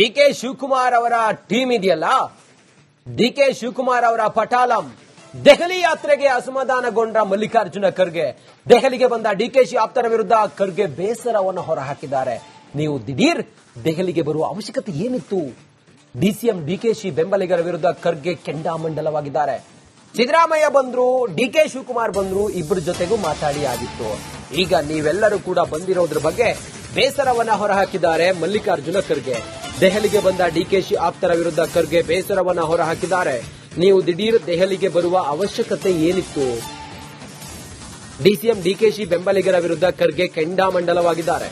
D K Shivakumar ಅವರ team ಇದೆಯಲ್ಲ? D K Shivakumar ಅವರ ಪಟಾಲಂ. ದೆಹಲಿ ಯಾತ್ರೆಗೆ ಅಸಮಾಧಾನಗೊಂಡ ಮಲ್ಲಿಕಾರ್ಜುನ ಖರ್ಗೆ. ದೆಹಲಿಗೆ ಬಂದ ಡಿ ಕೆ ಶಿ ಆಪ್ತರ ವಿರುದ್ಧ ಖರ್ಗೆ ಬೇಸರವನ್ನು ಹೊರಹಾಕಿದ್ದಾರೆ. ನೀವು ದಿಢೀರ್ ದೆಹಲಿಗೆ ಬರುವ ಅವಶ್ಯಕತೆ ಏನಿತ್ತು? ಡಿಸಿಎಂ ಶಿ ಬೆಂಬಲಿಗರ ವಿರುದ್ಧ ಖರ್ಗೆ ಕೆಂಡಾಮಂಡಲವಾಗಿದ್ದಾರೆ. ಸಿದ್ದರಾಮಯ್ಯ ಬಂದ್ರು ಡಿಕೆ ಶಿವಕುಮಾರ್ ಬಂದ್ರು, ಇಬ್ಬರ ಜೊತೆಗೂ ಮಾತಾಡಿ ಆಗಿತ್ತು. ಈಗ ನೀವೆಲ್ಲರೂ ಕೂಡ ಬಂದಿರೋದ್ರ ಬಗ್ಗೆ ಬೇಸರವನ್ನ ಹೊರಹಾಕಿದ್ದಾರೆ ಮಲ್ಲಿಕಾರ್ಜುನ ಖರ್ಗೆ. ದೆಹಲಿಗೆ ಬಂದ ಡಿಕೆಶಿ ಆಪ್ತರ ವಿರುದ್ಧ ಖರ್ಗೆ ಬೇಸರವನ್ನ ಹೊರಹಾಕಿದ್ದಾರೆ. ನೀವು ದಿಢೀರ್ ದೆಹಲಿಗೆ ಬರುವ ಅವಶ್ಯಕತೆ ಏನಿತ್ತು? ಡಿಸಿಎಂ ಡಿಕೆಶಿ ಬೆಂಬಲಿಗರ ವಿರುದ್ಧ ಖರ್ಗೆ ಕೆಂಡಾಮಂಡಲವಾಗಿದ್ದಾರೆ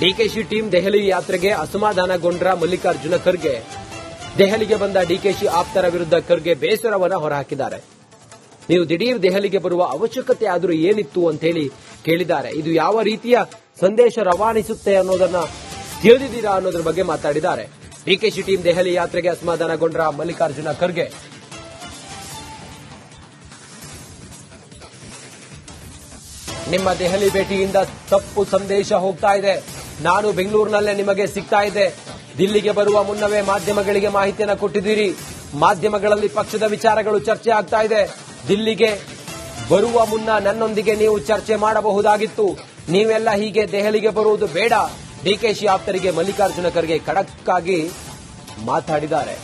ಡಿಕೆಶಿ ಟೀಮ್ ದೆಹಲಿ ಯಾತ್ರೆಗೆ ಅಸಮಾಧಾನಗೊಂಡ್ರ ಮಲ್ಲಿಕಾರ್ಜುನ ಖರ್ಗೆ. ದೆಹಲಿಗೆ ಬಂದ ಡಿಕೆಶಿ ಆಪ್ತರ ವಿರುದ್ಧ ಖರ್ಗೆ ಬೇಸರವನ್ನ ಹೊರಹಾಕಿದ್ದಾರೆ. ನೀವು ದಿಢೀರ್ ದೆಹಲಿಗೆ ಬರುವ ಅವಶ್ಯಕತೆ ಆದರೂ ಏನಿತ್ತು ಅಂತ ಹೇಳಿ ಕೇಳಿದ್ದಾರೆ. ಇದು ಯಾವ ರೀತಿಯ ಸಂದೇಶ ರವಾನಿಸುತ್ತೆ ಅನ್ನೋದನ್ನ ತಿಳಿದಿದ್ದೀರಾ ಅನ್ನೋದ್ರ ಬಗ್ಗೆ ಮಾತಾಡಿದ್ದಾರೆ. ಡಿಕೆಶಿ ಟೀಮ್ ದೆಹಲಿ ಯಾತ್ರೆಗೆ ಅಸಮಾಧಾನಗೊಂಡ್ರ ಮಲ್ಲಿಕಾರ್ಜುನ ಖರ್ಗೆ. ನಿಮ್ಮ ದೆಹಲಿ ಭೇಟಿಯಿಂದ ತಪ್ಪು ಸಂದೇಶ ಹೋಗ್ತಾ ಇದೆ. ನಾನು ಬೆಂಗಳೂರಿನಲ್ಲೇ ನಿಮಗೆ ಸಿಗ್ತಾ ಇದೆ ದಿಲ್ಲಿಗೆ ಬರುವ ಮುನ್ನವೇ ಮಾಧ್ಯಮಗಳಿಗೆ ಮಾಹಿತಿಯನ್ನು ಕೊಟ್ಟಿದ್ದೀರಿ. ಮಾಧ್ಯಮಗಳಲ್ಲಿ ಪಕ್ಷದ ವಿಚಾರಗಳು ಚರ್ಚೆ ಆಗ್ತಾ ಇದೆ. ದಿಲ್ಲಿಗೆ ಬರುವ ಮುನ್ನ ನನ್ನೊಂದಿಗೆ ನೀವು ಚರ್ಚೆ ಮಾಡಬಹುದಾಗಿತ್ತು. ನೀವೆಲ್ಲ ಹೀಗೆ ದೆಹಲಿಗೆ ಬರುವುದು ಬೇಡ. ಡಿಕೆಶಿ ಆಪ್ತರಿಗೆ ಮಲ್ಲಿಕಾರ್ಜುನ ಖರ್ಗೆ ಖಡಕ್ ಆಗಿ ಮಾತಾಡಿದ್ದಾರೆ.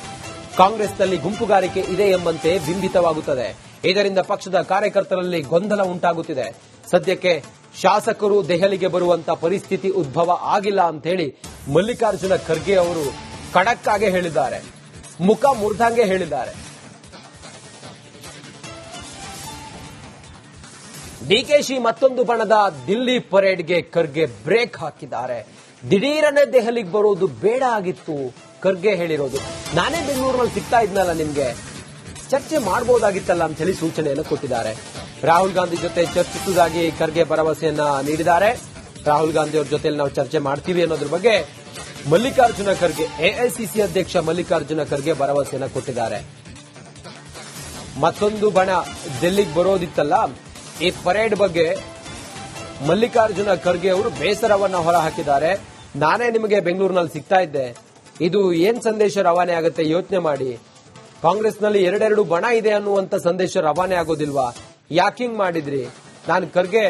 ಕಾಂಗ್ರೆಸ್ನಲ್ಲಿ ಗುಂಪುಗಾರಿಕೆ ಇದೆ ಎಂಬಂತೆ ಬಿಂಬಿತವಾಗುತ್ತದೆ. ಇದರಿಂದ ಪಕ್ಷದ ಕಾರ್ಯಕರ್ತರಲ್ಲಿ ಗೊಂದಲ ಉಂಟಾಗುತ್ತಿದೆ. ಸದ್ಯಕ್ಕೆ ಶಾಸಕರು ದೆಹಲಿಗೆ ಬರುವಂತ ಪರಿಸ್ಥಿತಿ ಉದ್ಭವ ಆಗಿಲ್ಲ ಅಂತ ಹೇಳಿ ಮಲ್ಲಿಕಾರ್ಜುನ ಖರ್ಗೆ ಅವರು ಖಡಕ್ ಆಗಿ ಹೇಳಿದ್ದಾರೆ. ಮುಖ ಮುರ್ದಂಗೆ ಹೇಳಿದ್ದಾರೆ. ಡಿಕೆಶಿ ಮತ್ತೊಂದು ಬಣದ ದಿಲ್ಲಿ ಪರೇಡ್ಗೆ ಖರ್ಗೆ ಬ್ರೇಕ್ ಹಾಕಿದ್ದಾರೆ. ದಿಢೀರನೆ ದೆಹಲಿಗೆ ಬರೋದು ಬೇಡ ಆಗಿತ್ತು. ಖರ್ಗೆ ಹೇಳಿರೋದು. ನಾನೇ ಬೆಂಗಳೂರಿನಲ್ಲಿ ಸಿಗ್ತಾ ಇದ್ನಲ್ಲ ನಿಮ್ಗೆ. ಚರ್ಚೆ ಮಾಡಬಹುದಾಗಿತ್ತಲ್ಲ ಅಂತ ಹೇಳಿ ಸೂಚನೆಯನ್ನು ಕೊಟ್ಟಿದ್ದಾರೆ. ರಾಹುಲ್ ಗಾಂಧಿ ಜೊತೆ ಚರ್ಚಿಸುವುದಾಗಿ ಖರ್ಗೆ ಭರವಸೆಯನ್ನ ನೀಡಿದ್ದಾರೆ. ರಾಹುಲ್ ಗಾಂಧಿ ಅವ್ರ ಜೊತೆ ನಾವು ಚರ್ಚೆ ಮಾಡ್ತೀವಿ ಅನ್ನೋದ್ರ ಬಗ್ಗೆ ಮಲ್ಲಿಕಾರ್ಜುನ ಖರ್ಗೆ ಎಐಸಿಸಿ ಅಧ್ಯಕ್ಷ ಮಲ್ಲಿಕಾರ್ಜುನ ಖರ್ಗೆ ಭರವಸೆಯನ್ನು ಕೊಟ್ಟಿದ್ದಾರೆ. ಮತ್ತೊಂದು ಬಣ ಡೆಲ್ಲಿಗೆ ಬರೋದಿತ್ತಲ್ಲ, ಈ ಪರೇಡ್ ಬಗ್ಗೆ ಮಲ್ಲಿಕಾರ್ಜುನ ಖರ್ಗೆ ಅವರು ಬೇಸರವನ್ನ ಹೊರಹಾಕಿದ್ದಾರೆ. ನಾನೇ ನಿಮಗೆ ಬೆಂಗಳೂರಿನಲ್ಲಿ ಸಿಗ್ತಾ ಇದ್ದೆ. ಇದು ಏನ್ ಸಂದೇಶ ರವಾನೆ ಆಗುತ್ತೆ ಯೋಚನೆ ಮಾಡಿ. ಕಾಂಗ್ರೆಸ್ನಲ್ಲಿ ಎರಡೆರಡು ಬಣ ಇದೆ ಅನ್ನುವಂತ ಸಂದೇಶ ರವಾನೆ ಆಗೋದಿಲ್ವಾ? ಯಾಕಿಂಗ್ ಮಾಡಿದ್ರಿ? ನಾನು ಖರ್ಗೆ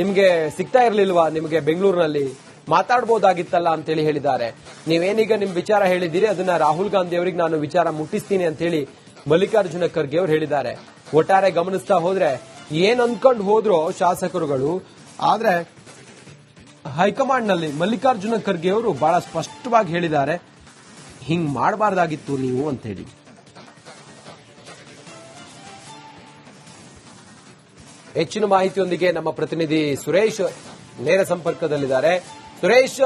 ನಿಮ್ಗೆ ಸಿಗ್ತಾ ಇರ್ಲಿಲ್ವಾ ನಿಮಗೆ ಬೆಂಗಳೂರಿನಲ್ಲಿ? ಮಾತಾಡಬಹುದಾಗಿತ್ತಲ್ಲ ಅಂತೇಳಿ ಹೇಳಿದ್ದಾರೆ. ನೀವೇನೀಗ ನಿಮ್ ವಿಚಾರ ಹೇಳಿದ್ದೀರಿ, ಅದನ್ನ ರಾಹುಲ್ ಗಾಂಧಿ ಅವರಿಗೆ ನಾನು ವಿಚಾರ ಮುಟ್ಟಿಸ್ತೀನಿ ಅಂತ ಹೇಳಿ ಮಲ್ಲಿಕಾರ್ಜುನ ಖರ್ಗೆ ಅವರು ಹೇಳಿದ್ದಾರೆ. ಒಟ್ಟಾರೆ ಗಮನಿಸ್ತಾ ಹೋದ್ರೆ ಏನ್ ಅನ್ಕೊಂಡು ಹೋದ್ರು ಶಾಸಕರುಗಳು, ಆದ್ರೆ ಹೈಕಮಾಂಡ್ನಲ್ಲಿ ಮಲ್ಲಿಕಾರ್ಜುನ ಖರ್ಗೆ ಅವರು ಬಹಳ ಸ್ಪಷ್ಟವಾಗಿ ಹೇಳಿದ್ದಾರೆ, ಹಿಂಗ್ ಮಾಡಬಾರ್ದಾಗಿತ್ತು ನೀವು ಅಂತ ಹೇಳಿ. ಹೆಚ್ಚಿನ ಮಾಹಿತಿಯೊಂದಿಗೆ ನಮ್ಮ ಪ್ರತಿನಿಧಿ ಸುರೇಶ್ ನೇರ ಸಂಪರ್ಕದಲ್ಲಿದ್ದಾರೆ. ಸುರೇಶ್,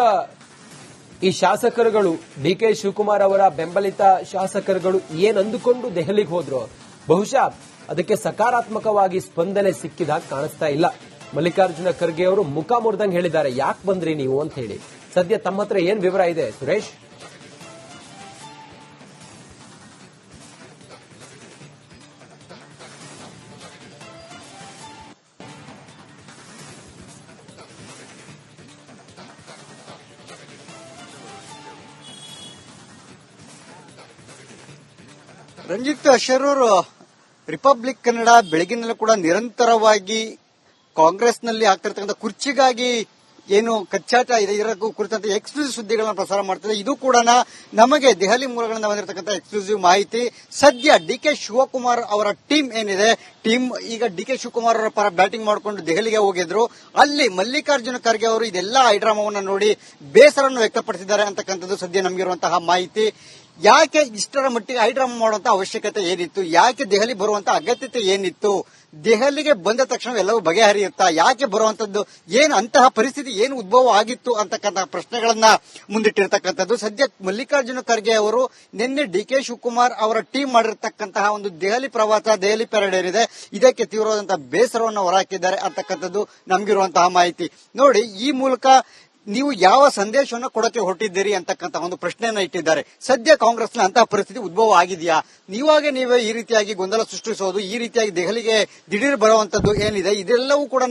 ಈ ಶಾಸಕರುಗಳು ಡಿ ಕೆ ಶಿವಕುಮಾರ್ ಅವರ ಬೆಂಬಲಿತ ಶಾಸಕರುಗಳು ಏನ್ ಅಂದುಕೊಂಡು ದೆಹಲಿಗೆ ಹೋದ್ರು? ಬಹುಶಃ ಅದಕ್ಕೆ ಸಕಾರಾತ್ಮಕವಾಗಿ ಸ್ಪಂದನೆ ಸಿಕ್ಕಿದಾಗ ಕಾಣಿಸ್ತಾ ಇಲ್ಲ. ಮಲ್ಲಿಕಾರ್ಜುನ ಖರ್ಗೆ ಅವರು ಮುಖ ಮುರಿದಂಗೆ ಹೇಳಿದ್ದಾರೆ. ಯಾಕೆ ಬಂದ್ರಿ ನೀವು ಅಂತ ಹೇಳಿ. ಸದ್ಯ ತಮ್ಮ ಹತ್ರ ಏನ್ ವಿವರ ಇದೆ, ಸುರೇಶ್? ರಂಜಿತ್ ಶರೂರ್ ರಿಪಬ್ಲಿಕ್ ಕನ್ನಡ ಬೆಳಗಿನಲ್ಲೂ ಕೂಡ ನಿರಂತರವಾಗಿ ಕಾಂಗ್ರೆಸ್ನಲ್ಲಿ ಆಗ್ತಿರ್ತಕ್ಕಂಥ ಕುರ್ಚಿಗಾಗಿ ಏನು ಕಚ್ಚಾಟ ಇದೆ ಇದರ ಕುರಿತಂತೆ ಎಕ್ಸ್ಕ್ಲೂಸಿವ್ ಸುದ್ದಿಗಳನ್ನ ಪ್ರಸಾರ ಮಾಡ್ತಿದೆ. ಇದು ಕೂಡ ನಮಗೆ ದೆಹಲಿ ಮೂಲಗಳಿಂದ ಬಂದಿರತಕ್ಕಂಥ ಎಕ್ಸ್ಕ್ಲೂಸಿವ್ ಮಾಹಿತಿ. ಸದ್ಯ ಡಿ ಕೆ ಶಿವಕುಮಾರ್ ಅವರ ಟೀಮ್ ಏನಿದೆ, ಟೀಮ್ ಈಗ ಡಿ ಕೆ ಶಿವಕುಮಾರ್ ಅವರ ಪರ ಬ್ಯಾಟಿಂಗ್ ಮಾಡಿಕೊಂಡು ದೆಹಲಿಗೆ ಹೋಗಿದ್ರು. ಅಲ್ಲಿ ಮಲ್ಲಿಕಾರ್ಜುನ ಖರ್ಗೆ ಅವರು ಇದೆಲ್ಲ ಐಡ್ರಾಮವನ್ನು ನೋಡಿ ಬೇಸರವನ್ನು ವ್ಯಕ್ತಪಡಿಸಿದ್ದಾರೆ ಅಂತಕ್ಕಂಥದ್ದು ಸದ್ಯ ನಮಗಿರುವಂತಹ ಮಾಹಿತಿ. ಯಾಕೆ ಇಷ್ಟರ ಮಟ್ಟಿಗೆ ಐಡ್ರಾಮಾ ಮಾಡುವಂತಹ ಅವಶ್ಯಕತೆ ಏನಿತ್ತು? ಯಾಕೆ ದೆಹಲಿ ಬರುವಂತಹ ಅಗತ್ಯತೆ ಏನಿತ್ತು? ದೆಹಲಿಗೆ ಬಂದ ತಕ್ಷಣ ಎಲ್ಲವೂ ಬಗೆಹರಿಯುತ್ತಾ, ಯಾಕೆ ಬರುವಂತದ್ದು, ಏನು ಅಂತಹ ಪರಿಸ್ಥಿತಿ, ಏನು ಉದ್ಭವ ಆಗಿತ್ತು ಅಂತಕ್ಕಂತಹ ಪ್ರಶ್ನೆಗಳನ್ನ ಮುಂದಿಟ್ಟಿರತಕ್ಕಂಥದ್ದು. ಸದ್ಯ ಮಲ್ಲಿಕಾರ್ಜುನ ಖರ್ಗೆ ಅವರು, ನಿನ್ನೆ ಡಿ ಕೆ ಶಿವಕುಮಾರ್ ಅವರ ಟೀಮ್ ಮಾಡಿರ್ತಕ್ಕಂತಹ ಒಂದು ದೆಹಲಿ ಪ್ರವಾಸ, ದೆಹಲಿ ಪೆರೇಡ್ ಏನಿದೆ, ಇದಕ್ಕೆ ತೀವ್ರವಾದಂತಹ ಬೇಸರವನ್ನು ಹೊರಹಾಕಿದ್ದಾರೆ ಅಂತಕ್ಕಂಥದ್ದು ನಮಗಿರುವಂತಹ ಮಾಹಿತಿ. ನೋಡಿ, ಈ ಮೂಲಕ ನೀವು ಯಾವ ಸಂದೇಶವನ್ನು ಕೊಡಕ್ಕೆ ಹೊರಟಿದ್ದೀರಿ ಅಂತಕ್ಕಂಥ ಒಂದು ಪ್ರಶ್ನೆಯನ್ನ ಇಟ್ಟಿದ್ದಾರೆ. ಸದ್ಯ ಕಾಂಗ್ರೆಸ್ನ ಅಂತಹ ಪರಿಸ್ಥಿತಿ ಉದ್ಭವ ಆಗಿದೆಯಾ? ನೀವಾಗೆ ನೀವೇ ಈ ರೀತಿಯಾಗಿ ಗೊಂದಲ ಸೃಷ್ಟಿಸೋದು, ಈ ರೀತಿಯಾಗಿ ದೆಹಲಿಗೆ ದಿಢೀರ್ ಬರುವಂತದ್ದು ಏನಿದೆ? ಇದೆಲ್ಲವೂ ಕೂಡ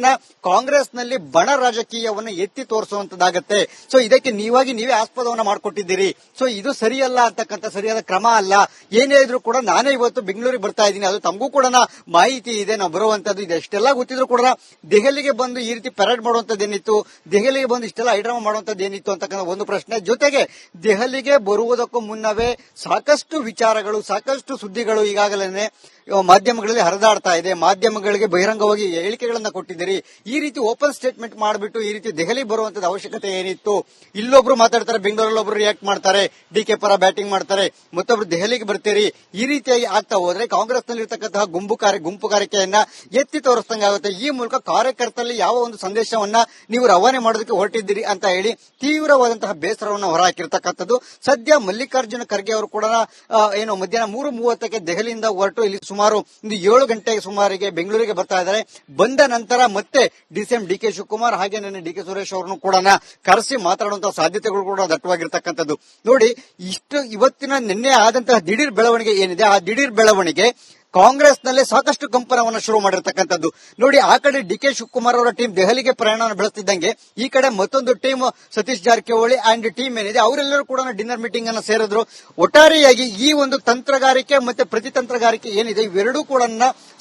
ಕಾಂಗ್ರೆಸ್ನಲ್ಲಿ ಬಣ ರಾಜಕೀಯವನ್ನು ಎತ್ತಿ ತೋರಿಸುವಂತದ್ದಾಗತ್ತೆ. ಸೊ ಇದಕ್ಕೆ ನೀವಾಗಿ ನೀವೇ ಆಸ್ಪದವನ್ನ ಮಾಡಿಕೊಟ್ಟಿದ್ದೀರಿ. ಸೊ ಇದು ಸರಿಯಲ್ಲ ಅಂತಕ್ಕಂಥ ಸರಿಯಾದ ಕ್ರಮ ಅಲ್ಲ. ಏನೇ ಇದ್ರೂ ಕೂಡ ನಾನೇ ಇವತ್ತು ಬೆಂಗಳೂರಿಗೆ ಬರ್ತಾ ಇದ್ದೀನಿ. ಅದು ತಮಗೂ ಕೂಡ ಮಾಹಿತಿ ಇದೆ, ನಾವು ಬರುವಂತದ್ದು ಇದೆ. ಎಷ್ಟೆಲ್ಲ ಗೊತ್ತಿದ್ರು ಕೂಡ ದೆಹಲಿಗೆ ಬಂದು ಈ ರೀತಿ ಪೆರೇಡ್ ಮಾಡುವಂತದ್ದು ಏನಿತ್ತು ದೆಹಲಿಗೆ ಬಂದು ಇಷ್ಟೆಲ್ಲ ಹೈಡ್ರಾಮಾ ಮಾಡುವಂತದ್ದು ಏನಿತ್ತು ಅಂತಕ್ಕಂಥ ಒಂದು ಪ್ರಶ್ನೆ. ಜೊತೆಗೆ ದೆಹಲಿಗೆ ಬರುವುದಕ್ಕೂ ಮುನ್ನವೇ ಸಾಕಷ್ಟು ವಿಚಾರಗಳು, ಸಾಕಷ್ಟು ಸುದ್ದಿಗಳು ಈಗಾಗಲೇ ಮಾಧ್ಯಮಗಳಲ್ಲಿ ಹರಿದಾಡ್ತಾ ಇದೆ. ಮಾಧ್ಯಮಗಳಿಗೆ ಬಹಿರಂಗವಾಗಿ ಹೇಳಿಕೆಗಳನ್ನ ಕೊಟ್ಟಿದ್ದೀರಿ. ಈ ರೀತಿ ಓಪನ್ ಸ್ಟೇಟ್ಮೆಂಟ್ ಮಾಡಿಬಿಟ್ಟು ಈ ರೀತಿ ದೆಹಲಿ ಬರುವಂತದ ಅವಶ್ಯಕತೆ ಏನಿತ್ತು? ಇಲ್ಲೊಬ್ರು ಮಾತಾಡ್ತಾರೆ, ಬೆಂಗಳೂರಲ್ಲಿ ಒಬ್ರು ರಿಯಾಕ್ಟ್ ಮಾಡ್ತಾರೆ, ಡಿ ಕೆ ಪರ ಬ್ಯಾಟಿಂಗ್ ಮಾಡ್ತಾರೆ. ಮತ್ತೊಬ್ರು ದೆಹಲಿಗೆ ಬರ್ತೀರಿ. ಈ ರೀತಿಯಾಗಿ ಆಗ್ತಾ ಹೋದ್ರೆ ಕಾಂಗ್ರೆಸ್ನಲ್ಲಿ ಇರ್ತಕ್ಕಂತಹ ಗುಂಪು ಕಾರ್ಯ ಗುಂಪುಗಾರಿಕೆಯನ್ನ ಎತ್ತಿ ತೋರಿಸ್ದಂಗೆ ಆಗುತ್ತೆ. ಈ ಮೂಲಕ ಕಾರ್ಯಕರ್ತರಲ್ಲಿ ಯಾವ ಒಂದು ಸಂದೇಶವನ್ನ ನೀವು ರವಾನೆ ಮಾಡೋದಕ್ಕೆ ಹೊರಟಿದ್ದೀರಿ ಅಂತ ಹೇಳಿ ತೀವ್ರವಾದಂತಹ ಬೇಸರವನ್ನು ಹೊರಹಾಕಿರ್ತಕ್ಕಂಥದ್ದು. ಸದ್ಯ ಮಲ್ಲಿಕಾರ್ಜುನ ಖರ್ಗೆ ಅವರು ಕೂಡ ಏನು ಮಧ್ಯಾಹ್ನ ಮೂರು ಮೂವತ್ತಕ್ಕೆ ದೆಹಲಿಯಿಂದ ಹೊರಟು ಇಲ್ಲಿ ಸುಮಾರು ಒಂದು ಏಳು ಗಂಟೆಗೆ ಸುಮಾರಿಗೆ ಬೆಂಗಳೂರಿಗೆ ಬರ್ತಾ ಇದ್ದಾರೆ. ಬಂದ ನಂತರ ಮತ್ತೆ ಡಿಸಿಎಂ ಡಿ ಕೆ ಶಿವಕುಮಾರ್ ಹಾಗೆ ನನ್ನ ಡಿ ಕೆ ಸುರೇಶ್ ಅವರನ್ನು ಕೂಡ ಕರೆಸಿ ಮಾತಾಡುವಂತಹ ಸಾಧ್ಯತೆಗಳು ಕೂಡ ದಟ್ಟವಾಗಿರ್ತಕ್ಕಂಥದ್ದು. ನೋಡಿ, ಇಷ್ಟು ಇವತ್ತಿನ ನಿನ್ನೆ ಆದಂತಹ ದಿಢೀರ್ ಬೆಳವಣಿಗೆ ಏನಿದೆ? ಆ ದಿಢೀರ್ ಬೆಳವಣಿಗೆ ಕಾಂಗ್ರೆಸ್ನಲ್ಲೇ ಸಾಕಷ್ಟು ಕಂಪನವನ್ನು ಶುರು ಮಾಡಿರ್ತಕ್ಕಂಥದ್ದು. ನೋಡಿ, ಆ ಕಡೆ ಡಿ ಕೆ ಶಿವಕುಮಾರ್ ಅವರ ಟೀಮ್ ದೆಹಲಿಗೆ ಪ್ರಯಾಣ ಬೆಳೆಸ್ತಿದ್ದಂಗೆ, ಈ ಕಡೆ ಮತ್ತೊಂದು team Satish Jarkiholi and team ಏನಿದೆ, ಅವರೆಲ್ಲರೂ ಕೂಡ ಡಿನ್ನರ್ ಮೀಟಿಂಗ್ ಅನ್ನು ಸೇರಿದ್ರು. ಒಟ್ಟಾರೆಯಾಗಿ ಈ ಒಂದು ತಂತ್ರಗಾರಿಕೆ ಮತ್ತೆ ಪ್ರತಿತಂತ್ರಗಾರಿಕೆ ಏನಿದೆ, ಇವೆರಡೂ ಕೂಡ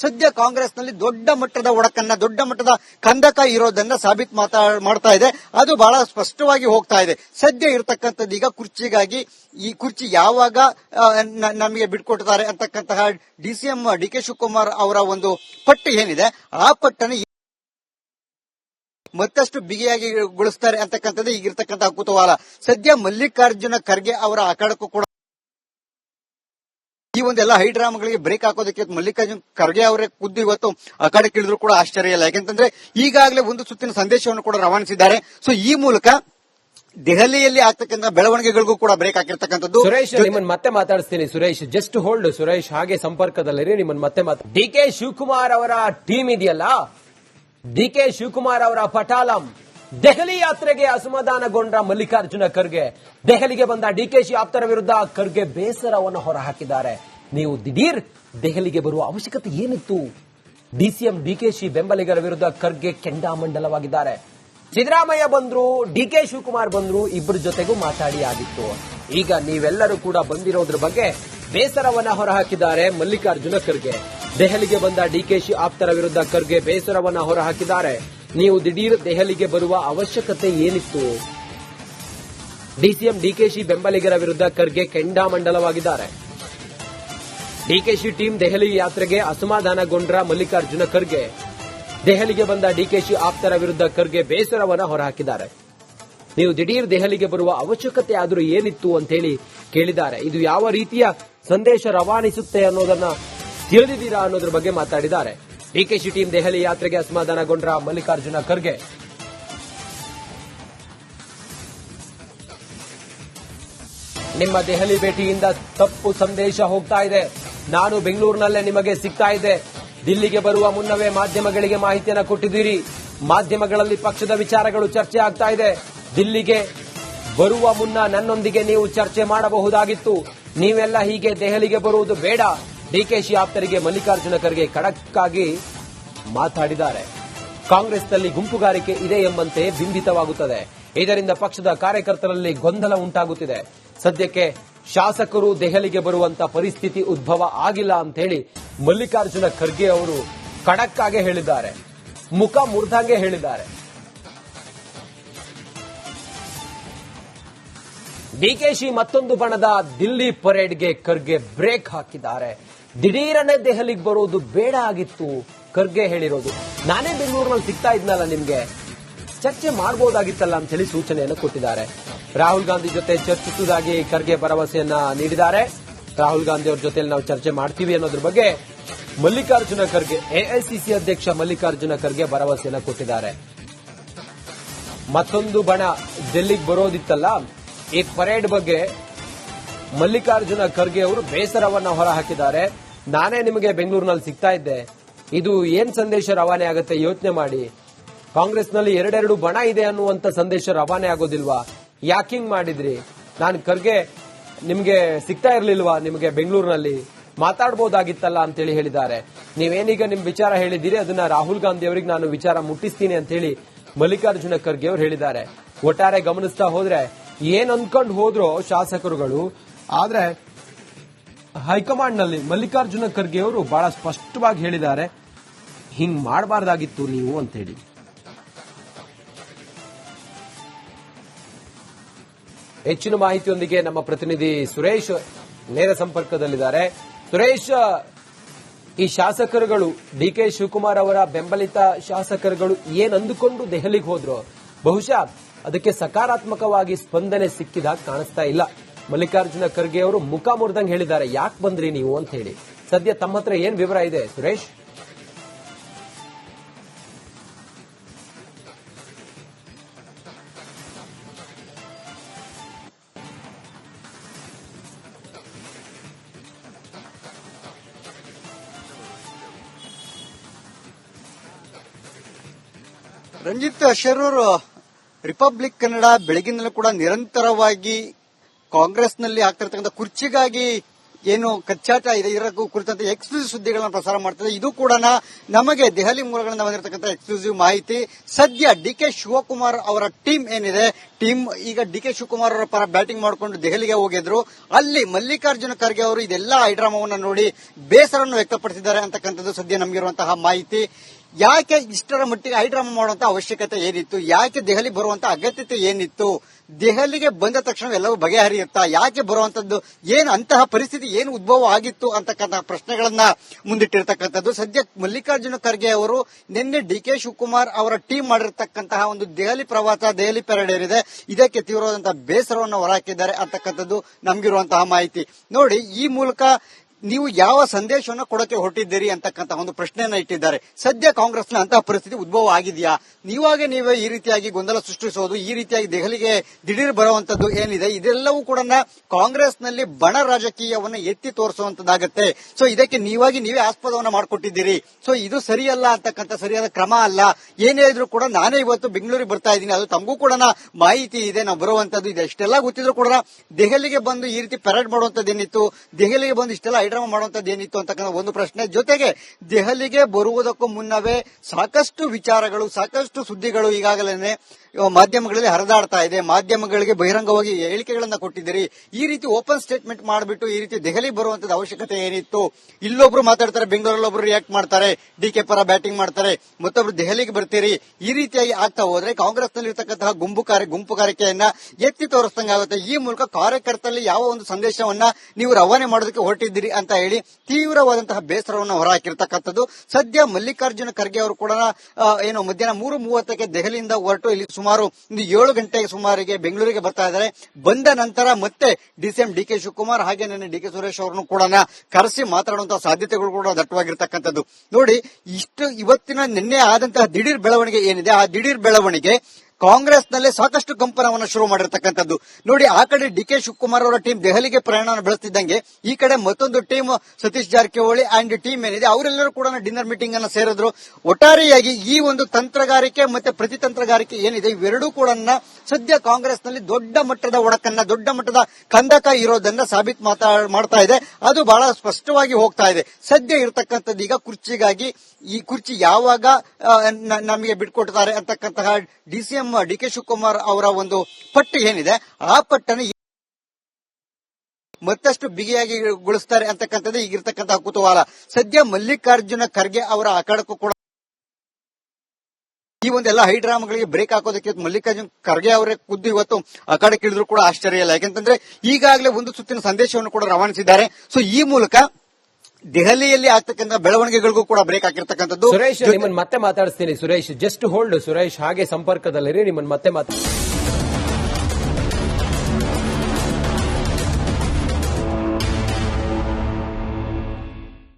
ಸದ್ಯ ಕಾಂಗ್ರೆಸ್ನಲ್ಲಿ ದೊಡ್ಡ ಮಟ್ಟದ ಒಡಕನ್ನ, ದೊಡ್ಡ ಮಟ್ಟದ ಕಂದಕ ಇರೋದನ್ನ ಸಾಬೀತ್ ಮಾಡ್ತಾ ಇದೆ. ಅದು ಬಹಳ ಸ್ಪಷ್ಟವಾಗಿ ಹೋಗ್ತಾ ಇದೆ. ಸದ್ಯ ಇರತಕ್ಕಂಥದ್ದು ಈಗ ಕುರ್ಚಿಗಾಗಿ, ಈ ಕುರ್ಚಿ ಯಾವಾಗ ನಮಗೆ ಬಿಟ್ಕೊಡ್ತಾರೆ ಅಂತಕ್ಕಂತಹ ಡಿಸಿಎಂ ಡಿ ಕೆ ಶಿವಕುಮಾರ್ ಅವರ ಒಂದು ಪಟ್ಟು ಏನಿದೆ, ಆ ಪಟ್ಟನ್ನು ಮತ್ತಷ್ಟು ಬಿಗಿಯಾಗಿ ಗೊಳಿಸ್ತಾರೆ ಅಂತಕ್ಕಂಥದ್ದು ಈಗಿರ್ತಕ್ಕಂತಹ ಕುತೂಹಲ. ಸದ್ಯ ಮಲ್ಲಿಕಾರ್ಜುನ ಖರ್ಗೆ ಅವರ ಅಖಾಡಕ್ಕೂ ಕೂಡ ಈ ಒಂದೆಲ್ಲ ಹೈಡ್ರಾಮಾಗಳಿಗೆ ಬ್ರೇಕ್ ಹಾಕೋದಕ್ಕೆ ಮಲ್ಲಿಕಾರ್ಜುನ್ ಖರ್ಗೆ ಅವರೇ ಖುದ್ದು ಇವತ್ತು ಅಖಾಡಕ್ಕೆ ಇಳಿದ್ರು ಕೂಡ ಆಶ್ಚರ್ಯ ಇಲ್ಲ. ಯಾಕೆಂತಂದ್ರೆ ಈಗಾಗಲೇ ಒಂದು ಸುತ್ತಿನ ಸಂದೇಶವನ್ನು ಕೂಡ ರವಾನಿಸಿದ್ದಾರೆ. ಸೊ ಈ ಮೂಲಕ ದೆಹಲಿಯಲ್ಲಿ ಆಗ್ತಕ್ಕಂಥ ಬೆಳವಣಿಗೆಗಳಿಗೂ ಕೂಡ ಬ್ರೇಕ್ ಆಗಿರ್ತಕ್ಕಂಥದ್ದು ಸುರೇಶ್ ನಿಮ್ಮನ್ನ ಮತ್ತೆ ಮಾತಾಡಿಸ್ತೀನಿ. ಸುರೇಶ್ ಜಸ್ಟ್ ಹೋಲ್ಡ್ ಸುರೇಶ್ ಹಾಗೆ ಸಂಪರ್ಕದಲ್ಲಿರಿ ನಿಮ್ಮನ್ನ ಮತ್ತೆ ಮಾತಾ ಡಿ ಕೆ ಶಿವಕುಮಾರ್ ಅವರ ಟೀಮ್ ಇದೆಯಲ್ಲ? ಡಿ ಕೆ ಶಿವಕುಮಾರ್ ಅವರ ಪಟಾಲಂ. ದೆಹಲಿ ಯಾತ್ರೆಗೆ ಅಸಮಾಧಾನಗೊಂಡ ಮಲ್ಲಿಕಾರ್ಜುನ ಖರ್ಗೆ. ದೆಹಲಿಗೆ ಬಂದ ಡಿಕೆಶಿ ಆಪ್ತರ ವಿರುದ್ಧ ಖರ್ಗೆ ಬೇಸರವನ್ನು ಹೊರಹಾಕಿದ್ದಾರೆ. ನೀವು ದಿಢೀರ್ ದೆಹಲಿಗೆ ಬರುವ ಅವಶ್ಯಕತೆ ಏನಿತ್ತು? ಡಿಸಿಎಂ ಡಿಕೆಶಿ ಬೆಂಬಲಿಗರ ವಿರುದ್ಧ ಖರ್ಗೆ ಕೆಂಡಾಮಂಡಲವಾಗಿದ್ದಾರೆ. ಸಿದ್ದರಾಮಯ್ಯ ಬಂದ್ರು ಡಿಕೆ ಶಿವಕುಮಾರ್ ಬಂದ್ರು ಇಬ್ಬರ ಜೊತೆಗೂ ಮಾತಾಡಿ ಆಗಿತ್ತು. ಈಗ ನೀವೆಲ್ಲರೂ ಕೂಡ ಬಂದಿರೋದ್ರ ಬಗ್ಗೆ ಬೇಸರವನ್ನ ಹೊರಹಾಕಿದ್ದಾರೆ ಮಲ್ಲಿಕಾರ್ಜುನ ಖರ್ಗೆ. ದೆಹಲಿಗೆ ಬಂದ ಡಿಕೆಶಿ ಆಪ್ತರ ವಿರುದ್ಧ ಖರ್ಗೆ ಬೇಸರವನ್ನ ಹೊರಹಾಕಿದ್ದಾರೆ. ನೀವು ದಿಢೀರ್ ದೆಹಲಿಗೆ ಬರುವ ಅವಶ್ಯಕತೆ ಏನಿತ್ತು? ಡಿಸಿಎಂ ಡಿಕೆಶಿ ಬೆಂಬಲಿಗರ ವಿರುದ್ಧ ಖರ್ಗೆ ಕೆಂಡಾಮಂಡಲವಾಗಿದ್ದಾರೆ. ಡಿಕೆಶಿ ಟೀಮ್ ದೆಹಲಿ ಯಾತ್ರೆಗೆ ಅಸಮಾಧಾನಗೊಂಡ್ರ ಮಲ್ಲಿಕಾರ್ಜುನ ಖರ್ಗೆ. ದೆಹಲಿಗೆ ಬಂದ ಡಿಕೆಶಿ ಆಪ್ತರ ವಿರುದ್ಧ ಖರ್ಗೆ ಬೇಸರವನ್ನ ಹೊರಹಾಕಿದ್ದಾರೆ. ನೀವು ದಿಢೀರ್ ದೆಹಲಿಗೆ ಬರುವ ಅವಶ್ಯಕತೆ ಆದರೂ ಏನಿತ್ತು ಅಂತ ಹೇಳಿ ಕೇಳಿದ್ದಾರೆ. ಇದು ಯಾವ ರೀತಿಯ ಸಂದೇಶ ರವಾನಿಸುತ್ತೆ ಅನ್ನೋದನ್ನ ತಿಳಿದಿದ್ದೀರಾ ಅನ್ನೋದ್ರ ಬಗ್ಗೆ ಮಾತಾಡಿದ್ದಾರೆ. ಡಿಕೆಶಿ ಟೀಮ್ ದೆಹಲಿ ಯಾತ್ರೆಗೆ ಅಸಮಾಧಾನಗೊಂಡ್ರ ಮಲ್ಲಿಕಾರ್ಜುನ ಖರ್ಗೆ. ನಿಮ್ಮ ದೆಹಲಿ ಭೇಟಿಯಿಂದ ತಪ್ಪು ಸಂದೇಶ ಹೋಗ್ತಾ ಇದೆ. ನಾನು ಬೆಂಗಳೂರಿನಲ್ಲೇ ನಿಮಗೆ ಸಿಗ್ತಾ ಇದ್ದೆ ದಿಲ್ಲಿಗೆ ಬರುವ ಮುನ್ನವೇ ಮಾಧ್ಯಮಗಳಿಗೆ ಮಾಹಿತಿಯನ್ನು ಕೊಟ್ಟಿದ್ದೀರಿ. ಮಾಧ್ಯಮಗಳಲ್ಲಿ ಪಕ್ಷದ ವಿಚಾರಗಳು ಚರ್ಚೆ ಆಗ್ತಾ ಇದೆ. ದಿಲ್ಲಿಗೆ ಬರುವ ಮುನ್ನ ನನ್ನೊಂದಿಗೆ ನೀವು ಚರ್ಚೆ ಮಾಡಬಹುದಾಗಿತ್ತು. ನೀವೆಲ್ಲ ಹೀಗೆ ದೆಹಲಿಗೆ ಬರುವುದು ಬೇಡ. ಡಿಕೆಶಿ ಆಪ್ತರಿಗೆ ಮಲ್ಲಿಕಾರ್ಜುನ ಖರ್ಗೆ ಖಡಕ್ ಆಗಿ ಮಾತಾಡಿದ್ದಾರೆ. ಕಾಂಗ್ರೆಸ್ನಲ್ಲಿ ಗುಂಪುಗಾರಿಕೆ ಇದೆ ಎಂಬಂತೆ ಬಿಂಬಿತವಾಗುತ್ತದೆ. ಇದರಿಂದ ಪಕ್ಷದ ಕಾರ್ಯಕರ್ತರಲ್ಲಿ ಗೊಂದಲ ಉಂಟಾಗುತ್ತಿದೆ. ಸದ್ಯಕ್ಕೆ ಶಾಸಕರು ದೆಹಲಿಗೆ ಬರುವಂತ ಪರಿಸ್ಥಿತಿ ಉದ್ಭವ ಆಗಿಲ್ಲ ಅಂತ ಹೇಳಿ ಮಲ್ಲಿಕಾರ್ಜುನ ಖರ್ಗೆ ಅವರು ಖಡಕ್ ಆಗಿ ಹೇಳಿದ್ದಾರೆ. ಮುಖ ಮುರಿದಂಗೆ ಹೇಳಿದ್ದಾರೆ. ಡಿಕೆಶಿ ಮತ್ತೊಂದು ಬಣದ ದಿಲ್ಲಿ ಪರೇಡ್ಗೆ ಖರ್ಗೆ ಬ್ರೇಕ್ ಹಾಕಿದ್ದಾರೆ. ದಿಢೀರನೆ ದೆಹಲಿಗೆ ಬರೋದು ಬೇಡ ಆಗಿತ್ತು ಖರ್ಗೆ ಹೇಳಿರೋದು. ನಾನೇ ಬೆಂಗಳೂರಿನಲ್ಲಿ ಸಿಗ್ತಾ ಇದ್ನಲ್ಲ ನಿಮ್ಗೆ. ಚರ್ಚೆ ಮಾಡಬಹುದಾಗಿತ್ತಲ್ಲ ಅಂತ ಹೇಳಿ ಸೂಚನೆಯನ್ನು ಕೊಟ್ಟಿದ್ದಾರೆ. ರಾಹುಲ್ ಗಾಂಧಿ ಜೊತೆ ಚರ್ಚಿಸುವುದಾಗಿ ಖರ್ಗೆ ಭರವಸೆಯನ್ನ ನೀಡಿದ್ದಾರೆ. ರಾಹುಲ್ ಗಾಂಧಿ ಅವ್ರ ಜೊತೆ ನಾವು ಚರ್ಚೆ ಮಾಡ್ತೀವಿ ಅನ್ನೋದ್ರ ಬಗ್ಗೆ ಮಲ್ಲಿಕಾರ್ಜುನ ಖರ್ಗೆ ಎಐಸಿಸಿ ಅಧ್ಯಕ್ಷ ಮಲ್ಲಿಕಾರ್ಜುನ ಖರ್ಗೆ ಭರವಸೆಯನ್ನು ಕೊಟ್ಟಿದ್ದಾರೆ. ಮತ್ತೊಂದು ಬಣ ಡೆಲ್ಲಿಗೆ ಬರೋದಿತ್ತಲ್ಲ, ಈ ಪರೇಡ್ ಬಗ್ಗೆ ಮಲ್ಲಿಕಾರ್ಜುನ ಖರ್ಗೆ ಅವರು ಬೇಸರವನ್ನ ಹೊರಹಾಕಿದ್ದಾರೆ. ನಾನೇ ನಿಮಗೆ ಬೆಂಗಳೂರಿನಲ್ಲಿ ಸಿಗ್ತಾ ಇದ್ದೆ. ಇದು ಏನ್ ಸಂದೇಶ ರವಾನೆ ಆಗುತ್ತೆ ಯೋಚನೆ ಮಾಡಿ. ಕಾಂಗ್ರೆಸ್ನಲ್ಲಿ ಎರಡೆರಡು ಬಣ ಇದೆ ಅನ್ನುವಂತ ಸಂದೇಶ ರವಾನೆ ಆಗೋದಿಲ್ವಾ? ಯಾಕಿಂಗ್ ಮಾಡಿದ್ರಿ? ನಾನು ಖರ್ಗೆ ನಿಮ್ಗೆ ಸಿಗ್ತಾ ಇರಲಿಲ್ವಾ? ನಿಮಗೆ ಬೆಂಗಳೂರಿನಲ್ಲಿ ಮಾತಾಡಬಹುದಾಗಿತ್ತಲ್ಲ ಅಂತೇಳಿ ಹೇಳಿದ್ದಾರೆ. ನೀವೇನೀಗ ನಿಮ್ ವಿಚಾರ ಹೇಳಿದ್ದೀರಿ? ಅದನ್ನ ರಾಹುಲ್ ಗಾಂಧಿ ಅವರಿಗೆ ನಾನು ವಿಚಾರ ಮುಟ್ಟಿಸ್ತೀನಿ ಅಂತ ಹೇಳಿ ಮಲ್ಲಿಕಾರ್ಜುನ ಖರ್ಗೆ ಅವರು ಹೇಳಿದ್ದಾರೆ. ಒಟ್ಟಾರೆ ಗಮನಿಸ್ತಾ ಹೋದ್ರೆ ಏನ್ ಅನ್ಕೊಂಡು ಹೋದ್ರು ಶಾಸಕರುಗಳು, ಆದ್ರೆ ಹೈಕಮಾಂಡ್ನಲ್ಲಿ ಮಲ್ಲಿಕಾರ್ಜುನ ಖರ್ಗೆ ಅವರು ಬಹಳ ಸ್ಪಷ್ಟವಾಗಿ ಹೇಳಿದ್ದಾರೆ, ಹಿಂಗ್ ಮಾಡಬಾರ್ದಾಗಿತ್ತು ನೀವು ಅಂತ ಹೆಚ್ಚಿನ ಮಾಹಿತಿಯೊಂದಿಗೆ ನಮ್ಮ ಪ್ರತಿನಿಧಿ ಸುರೇಶ್ ನೇರ ಸಂಪರ್ಕದಲ್ಲಿದ್ದಾರೆ. ಸುರೇಶ್, ಈ ಶಾಸಕರುಗಳು ಡಿ ಕೆ ಶಿವಕುಮಾರ್ ಅವರ ಬೆಂಬಲಿತ ಶಾಸಕರುಗಳು ಏನ್ ಅಂದುಕೊಂಡು ದೆಹಲಿಗೆ ಹೋದ್ರು? ಬಹುಶಃ ಅದಕ್ಕೆ ಸಕಾರಾತ್ಮಕವಾಗಿ ಸ್ಪಂದನೆ ಸಿಕ್ಕಿದಾಗ ಕಾಣಿಸ್ತಾ ಇಲ್ಲ. ಮಲ್ಲಿಕಾರ್ಜುನ ಖರ್ಗೆ ಅವರು ಮುಖ ಮುರಿದಂಗೆ ಹೇಳಿದ್ದಾರೆ. ಯಾಕೆ ಬಂದ್ರಿ ನೀವು ಅಂತ ಹೇಳಿ. ಸದ್ಯ ತಮ್ಮ ಹತ್ರ ಏನ್ ವಿವರ ಇದೆ ಸುರೇಶ್? ರಂಜಿತ್ ಶರೂರ್ ರಿಪಬ್ಲಿಕ್ ಕನ್ನಡ ಬೆಳಗಿನಲ್ಲೂ ಕೂಡ ನಿರಂತರವಾಗಿ ಕಾಂಗ್ರೆಸ್ನಲ್ಲಿ ಆಗ್ತಿರ್ತಕ್ಕಂಥ ಕುರ್ಚಿಗಾಗಿ ಏನು ಕಚ್ಚಾಟ ಇದೆ ಇದರ ಕುರಿತಂತೆ ಎಕ್ಸ್ಕ್ಲೂಸಿವ್ ಸುದ್ದಿಗಳನ್ನು ಪ್ರಸಾರ ಮಾಡ್ತದೆ. ಇದು ಕೂಡ ನಮಗೆ ದೆಹಲಿ ಮೂಲಗಳಿಂದ ಬಂದಿರತಕ್ಕಂಥ ಎಕ್ಸ್ಕ್ಲೂಸಿವ್ ಮಾಹಿತಿ. ಸದ್ಯ ಡಿ ಕೆ ಶಿವಕುಮಾರ್ ಅವರ ಟೀಮ್ ಏನಿದೆ, ಟೀಮ್ ಈಗ ಡಿ ಕೆ ಶಿವಕುಮಾರ್ ಅವರ ಪರ ಬ್ಯಾಟಿಂಗ್ ಮಾಡಿಕೊಂಡು ದೆಹಲಿಗೆ ಹೋಗಿದ್ರು. ಅಲ್ಲಿ ಮಲ್ಲಿಕಾರ್ಜುನ ಖರ್ಗೆ ಅವರು ಇದೆಲ್ಲ ಐಡ್ರಾಮವನ್ನು ನೋಡಿ ಬೇಸರವನ್ನು ವ್ಯಕ್ತಪಡಿಸಿದ್ದಾರೆ ಅಂತಕ್ಕಂಥದ್ದು ಸದ್ಯ ನಮಗಿರುವಂತಹ ಮಾಹಿತಿ. ಯಾಕೆ ಇಷ್ಟರ ಮಟ್ಟಿಗೆ ಹೈಡ್ರಾಮಾ ಮಾಡುವಂತ ಅವಶ್ಯಕತೆ ಏನಿತ್ತು? ಯಾಕೆ ದೆಹಲಿ ಬರುವಂತ ಅಗತ್ಯತೆ ಏನಿತ್ತು? ದೆಹಲಿಗೆ ಬಂದ ತಕ್ಷಣ ಎಲ್ಲವೂ ಬಗೆಹರಿಯುತ್ತಾ? ಯಾಕೆ ಬರುವಂತದ್ದು? ಏನು ಅಂತಹ ಪರಿಸ್ಥಿತಿ, ಏನು ಉದ್ಭವ ಆಗಿತ್ತು ಅಂತಕ್ಕಂತಹ ಪ್ರಶ್ನೆಗಳನ್ನ ಮುಂದಿಟ್ಟಿರ್ತಕ್ಕಂಥದ್ದು. ಸದ್ಯ ಮಲ್ಲಿಕಾರ್ಜುನ ಖರ್ಗೆ ಅವರು ನಿನ್ನೆ ಡಿ ಕೆ ಶಿವಕುಮಾರ್ ಅವರ ಟೀಮ್ ಮಾಡಿರ್ತಕ್ಕಂತಹ ಒಂದು ದೆಹಲಿ ಪ್ರವಾಸ, ದೆಹಲಿ ಪೆರೇಡ್ ಏನಿದೆ ಇದಕ್ಕೆ ತೀವ್ರವಾದಂತಹ ಬೇಸರವನ್ನು ಹೊರಹಾಕಿದ್ದಾರೆ ಅಂತಕ್ಕಂಥದ್ದು ನಮಗಿರುವಂತಹ ಮಾಹಿತಿ. ನೋಡಿ, ಈ ಮೂಲಕ ನೀವು ಯಾವ ಸಂದೇಶವನ್ನು ಕೊಡಕ್ಕೆ ಹೊರಟಿದ್ದೀರಿ ಅಂತಕ್ಕಂಥ ಒಂದು ಪ್ರಶ್ನೆಯನ್ನ ಇಟ್ಟಿದ್ದಾರೆ. ಸದ್ಯ ಕಾಂಗ್ರೆಸ್ನ ಅಂತಹ ಪರಿಸ್ಥಿತಿ ಉದ್ಭವ ಆಗಿದೆಯಾ? ನೀವಾಗೆ ನೀವೇ ಈ ರೀತಿಯಾಗಿ ಗೊಂದಲ ಸೃಷ್ಟಿಸೋದು, ಈ ರೀತಿಯಾಗಿ ದೆಹಲಿಗೆ ದಿಢೀರ್ ಬರುವಂತದ್ದು ಏನಿದೆ? ಇದೆಲ್ಲವೂ ಕೂಡ ಕಾಂಗ್ರೆಸ್ನಲ್ಲಿ ಬಣ ರಾಜಕೀಯವನ್ನು ಎತ್ತಿ ತೋರಿಸುವಂತದ್ದಾಗತ್ತೆ. ಸೊ, ಇದಕ್ಕೆ ನೀವಾಗಿ ನೀವೇ ಆಸ್ಪದವನ್ನ ಮಾಡಿಕೊಟ್ಟಿದ್ದೀರಿ. ಸೊ, ಇದು ಸರಿಯಲ್ಲ ಅಂತಕ್ಕಂಥ ಸರಿಯಾದ ಕ್ರಮ ಅಲ್ಲ. ಏನೇ ಇದ್ರೂ ಕೂಡ ನಾನೇ ಇವತ್ತು ಬೆಂಗಳೂರಿಗೆ ಬರ್ತಾ ಇದ್ದೀನಿ. ಅದು ತಮಗೂ ಕೂಡ ಮಾಹಿತಿ ಇದೆ, ನಾವು ಬರುವಂತದ್ದು ಇದೆ. ಇಷ್ಟೆಲ್ಲ ಗೊತ್ತಿದ್ರು ಕೂಡ ದೆಹಲಿಗೆ ಬಂದು ಈ ರೀತಿ ಪೆರೇಡ್ ಮಾಡುವಂತದ್ದು ಏನಿತ್ತು? ದೆಹಲಿಗೆ ಬಂದು ಇಷ್ಟೆಲ್ಲ ಐಡ್ರಾಮ ಮಾಡುವಂತದ್ದು ಏನಿತ್ತು ಅಂತಕ್ಕಂಥ ಒಂದು ಪ್ರಶ್ನೆ. ಜೊತೆಗೆ ದೆಹಲಿಗೆ ಬರುವುದಕ್ಕೂ ಮುನ್ನವೇ ಸಾಕಷ್ಟು ವಿಚಾರಗಳು, ಸಾಕಷ್ಟು ಸುದ್ದಿಗಳು ಈಗಾಗಲೇ ಮಾಧ್ಯಮಗಳಲ್ಲಿ ಹರಿದಾಡ್ತಾ ಇದೆ. ಮಾಧ್ಯಮಗಳಿಗೆ ಬಹಿರಂಗವಾಗಿ ಹೇಳಿಕೆಗಳನ್ನ ಕೊಟ್ಟಿದ್ದೀರಿ. ಈ ರೀತಿ ಓಪನ್ ಸ್ಟೇಟ್ಮೆಂಟ್ ಮಾಡಿಬಿಟ್ಟು ಈ ರೀತಿ ದೆಹಲಿ ಬರುವಂತದ ಅವಶ್ಯಕತೆ ಏನಿತ್ತು? ಇಲ್ಲೊಬ್ರು ಮಾತಾಡ್ತಾರೆ, ಬೆಂಗಳೂರಲ್ಲಿ ಒಬ್ರು ರಿಯಾಕ್ಟ್ ಮಾಡ್ತಾರೆ, ಡಿ ಕೆ ಪರ ಬ್ಯಾಟಿಂಗ್ ಮಾಡ್ತಾರೆ, ಮತ್ತೊಬ್ರು ದೆಹಲಿಗೆ ಬರ್ತೀರಿ. ಈ ರೀತಿಯಾಗಿ ಆಗ್ತಾ ಹೋದ್ರೆ ಕಾಂಗ್ರೆಸ್ನಲ್ಲಿ ಇರತಕ್ಕಂತಹ ಗುಂಪು ಕಾರ್ಯ ಗುಂಪುಗಾರಿಕೆಯನ್ನ ಎತ್ತಿ ತೋರಿಸ್ದಂಗಾಗುತ್ತೆ ಈ ಮೂಲಕ ಕಾರ್ಯಕರ್ತರಲ್ಲಿ ಯಾವ ಒಂದು ಸಂದೇಶವನ್ನ ನೀವು ರವಾನೆ ಮಾಡೋದಕ್ಕೆ ಹೊರಟಿದ್ದೀರಿ ಅಂತ ಹೇಳಿ ತೀವ್ರವಾದಂತಹ ಬೇಸರವನ್ನು ಹೊರಹಾಕಿರ್ತಕ್ಕಂಥದ್ದು. ಸದ್ಯ ಮಲ್ಲಿಕಾರ್ಜುನ ಖರ್ಗೆ ಅವರು ಕೂಡ ಏನು ಮಧ್ಯಾಹ್ನ ಮೂರು ಮೂವತ್ತಕ್ಕೆ ದೆಹಲಿಯಿಂದ ಹೊರಟು ಇಲ್ಲಿ ಸುಮಾರು ಒಂದು ಏಳು ಗಂಟೆಗೆ ಸುಮಾರಿಗೆ ಬೆಂಗಳೂರಿಗೆ ಬರ್ತಾ ಇದ್ದಾರೆ. ಬಂದ ನಂತರ ಮತ್ತೆ ಡಿಸಿಎಂ ಡಿ ಕೆ ಶಿವಕುಮಾರ್ ಹಾಗೆ ನನ್ನ ಡಿ ಕೆ ಸುರೇಶ್ ಅವರನ್ನು ಕೂಡ ಕರೆಸಿ ಮಾತಾಡುವಂತಹ ಸಾಧ್ಯತೆಗಳು ಕೂಡ ದಟ್ಟವಾಗಿರ್ತಕ್ಕಂಥದ್ದು. ನೋಡಿ, ಇಷ್ಟು ಇವತ್ತಿನ ನಿನ್ನೆ ಆದಂತಹ ದಿಢೀರ್ ಬೆಳವಣಿಗೆ ಏನಿದೆ? ಆ ದಿಢೀರ್ ಬೆಳವಣಿಗೆ ಕಾಂಗ್ರೆಸ್ನಲ್ಲೇ ಸಾಕಷ್ಟು ಕಂಪನವನ್ನು ಶುರು ಮಾಡಿರ್ತಕ್ಕಂಥದ್ದು. ನೋಡಿ, ಆ ಕಡೆ ಡಿ ಕೆ ಶಿವಕುಮಾರ್ ಅವರ ಟೀಮ್ ದೆಹಲಿಗೆ ಪ್ರಯಾಣ ಬೆಳೆಸ್ತಿದ್ದಂಗೆ, ಈ ಕಡೆ ಮತ್ತೊಂದು team Satish Jarkiholi and team ಏನಿದೆ, ಅವರೆಲ್ಲರೂ ಕೂಡ ಡಿನ್ನರ್ ಮೀಟಿಂಗ್ ಅನ್ನು ಸೇರಿದ್ರು. ಒಟ್ಟಾರೆಯಾಗಿ ಈ ಒಂದು ತಂತ್ರಗಾರಿಕೆ ಮತ್ತೆ ಪ್ರತಿತಂತ್ರಗಾರಿಕೆ ಏನಿದೆ, ಇವೆರಡೂ ಕೂಡ ಸದ್ಯ ಕಾಂಗ್ರೆಸ್ನಲ್ಲಿ ದೊಡ್ಡ ಮಟ್ಟದ ಒಡಕನ್ನ, ದೊಡ್ಡ ಮಟ್ಟದ ಕಂದಕ ಇರೋದನ್ನ ಸಾಬೀತು ಮಾಡ್ತಾ ಇದೆ. ಅದು ಬಹಳ ಸ್ಪಷ್ಟವಾಗಿ ಹೋಗ್ತಾ ಇದೆ. ಸದ್ಯ ಇರತಕ್ಕಂಥದ್ದು ಈಗ ಕುರ್ಚಿಗಾಗಿ, ಈ ಕುರ್ಚಿ ಯಾವಾಗ ನಮಗೆ ಬಿಟ್ಕೊಡ್ತಾರೆ ಅಂತಕ್ಕಂತಹ ಡಿಸಿಎಂ ಡಿ ಕೆ ಶಿವಕುಮಾರ್ ಅವರ ಒಂದು ಪಟ್ಟು ಏನಿದೆ, ಆ ಪಟ್ಟನ್ನು ಮತ್ತಷ್ಟು ಬಿಗಿಯಾಗಿ ಗೊಳಿಸ್ತಾರೆ ಅಂತಕ್ಕಂಥದ್ದು ಈಗಿರ್ತಕ್ಕಂತಹ ಕುತೂಹಲ. ಸದ್ಯ ಮಲ್ಲಿಕಾರ್ಜುನ ಖರ್ಗೆ ಅವರ ಅಖಾಡಕ್ಕೂ ಕೂಡ ಈ ಒಂದೆಲ್ಲ ಹೈಡ್ರಾಮಾಗಳಿಗೆ ಬ್ರೇಕ್ ಹಾಕೋದಕ್ಕೆ ಮಲ್ಲಿಕಾರ್ಜುನ್ ಖರ್ಗೆ ಅವರೇ ಖುದ್ದು ಇವತ್ತು ಅಖಾಡಕ್ಕೆ ಇಳಿದ್ರು ಕೂಡ ಆಶ್ಚರ್ಯ ಇಲ್ಲ. ಯಾಕಂತಂದ್ರೆ ಈಗಾಗಲೇ ಒಂದು ಸುತ್ತಿನ ಸಂದೇಶವನ್ನು ಕೂಡ ರವಾನಿಸಿದ್ದಾರೆ. ಸೊ ಈ ಮೂಲಕ ದೆಹಲಿಯಲ್ಲಿ ಆಗ್ತಕ್ಕಂಥ ಬೆಳವಣಿಗೆಗಳಿಗೂ ಕೂಡ ಬ್ರೇಕ್ ಆಗಿರ್ತಕ್ಕಂಥದ್ದು ಸುರೇಶ್ ನಿಮ್ಮನ್ನ ಮತ್ತೆ ಮಾತಾಡಿಸ್ತೀನಿ. ಸುರೇಶ್ ಜಸ್ಟ್ ಹೋಲ್ಡ್ ಸುರೇಶ್ ಹಾಗೆ ಸಂಪರ್ಕದಲ್ಲಿರಿ ನಿಮ್ಮನ್ನ ಮತ್ತೆ ಮಾತಾಡ್ತೀನಿ